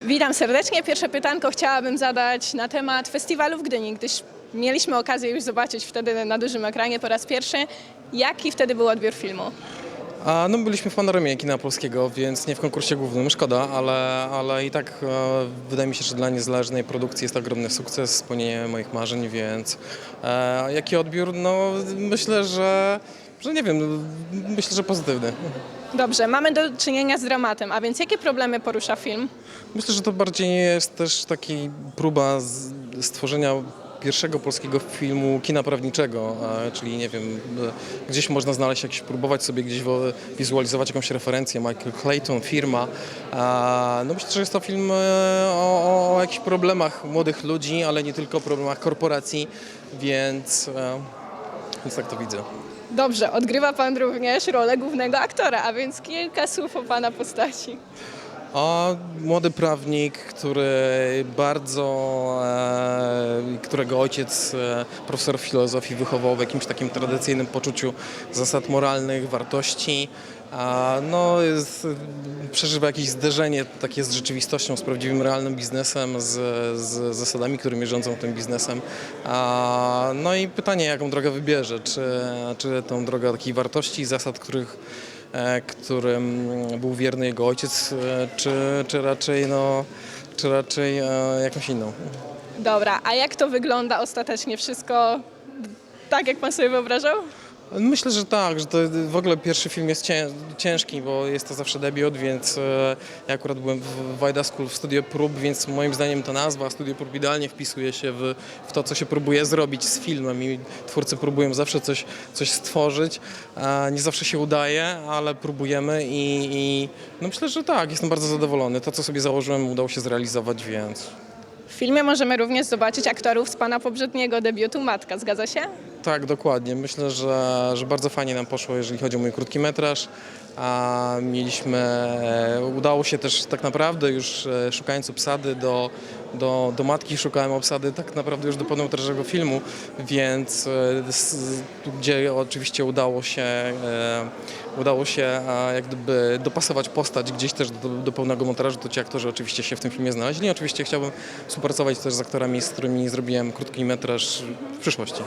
Witam serdecznie. Pierwsze pytanko chciałabym zadać na temat festiwalu w Gdyni, gdyż mieliśmy okazję już zobaczyć wtedy na dużym ekranie po raz pierwszy. Jaki wtedy był odbiór filmu? A, no byliśmy w panoramie kina polskiego, więc nie w konkursie głównym, szkoda, ale, ale i tak e, wydaje mi się, że dla niezależnej produkcji jest to ogromny sukces, spełnienie moich marzeń, więc e, jaki odbiór? No myślę, że, że nie wiem, myślę, że pozytywny. Dobrze, mamy do czynienia z dramatem, a więc jakie problemy porusza film? Myślę, że to bardziej jest też taki próba stworzenia pierwszego polskiego filmu kina prawniczego, czyli nie wiem, gdzieś można znaleźć jakieś, próbować sobie gdzieś wizualizować jakąś referencję, Michael Clayton, firma. No myślę, że jest to film e, o, o, jakichś problemach młodych ludzi, ale nie tylko o problemach korporacji, więc, e, więc tak to widzę. Dobrze, odgrywa pan również rolę głównego aktora, a więc kilka słów o pana postaci. A młody prawnik, który bardzo, e, którego ojciec, e, profesor filozofii, wychował w jakimś takim tradycyjnym poczuciu zasad moralnych, wartości. A, no, jest, przeżywa jakieś zderzenie takie z rzeczywistością, z prawdziwym, realnym biznesem, z, z zasadami, którymi rządzą tym biznesem. A, no i pytanie, jaką drogę wybierze? Czy, czy tą drogę takiej wartości, zasad, których e, którym był wierny jego ojciec, e, czy, czy raczej, no, czy raczej jakąś inną. Dobra, a jak to wygląda ostatecznie? Wszystko tak, jak pan sobie wyobrażał? Myślę, że tak, że to w ogóle pierwszy film jest cię, ciężki, bo jest to zawsze debiut, więc e, ja akurat byłem w Wajda School w studio prób, więc moim zdaniem ta nazwa studio prób idealnie wpisuje się w, w to, co się próbuje zrobić z filmem i twórcy próbują zawsze coś, coś stworzyć. Nie zawsze się udaje, ale próbujemy i, i no myślę, że tak, jestem bardzo zadowolony. To, co sobie założyłem, udało się zrealizować, więc W filmie możemy również zobaczyć aktorów z pana poprzedniego debiutu Matka, zgadza się? Tak, dokładnie. Myślę, że, że bardzo fajnie nam poszło, jeżeli chodzi o mój krótki metraż. A mieliśmy, udało się też tak naprawdę już e, szukając obsady do, do, do matki, szukałem obsady tak naprawdę już do pełnometrażowego filmu, więc e, gdzie oczywiście udało się, e, udało się jak gdyby dopasować postać gdzieś też do, do pełnego montażu, to ci aktorzy oczywiście się w tym filmie znaleźli. Oczywiście chciałbym współpracować też z aktorami, z którymi zrobiłem krótki metraż w przyszłości.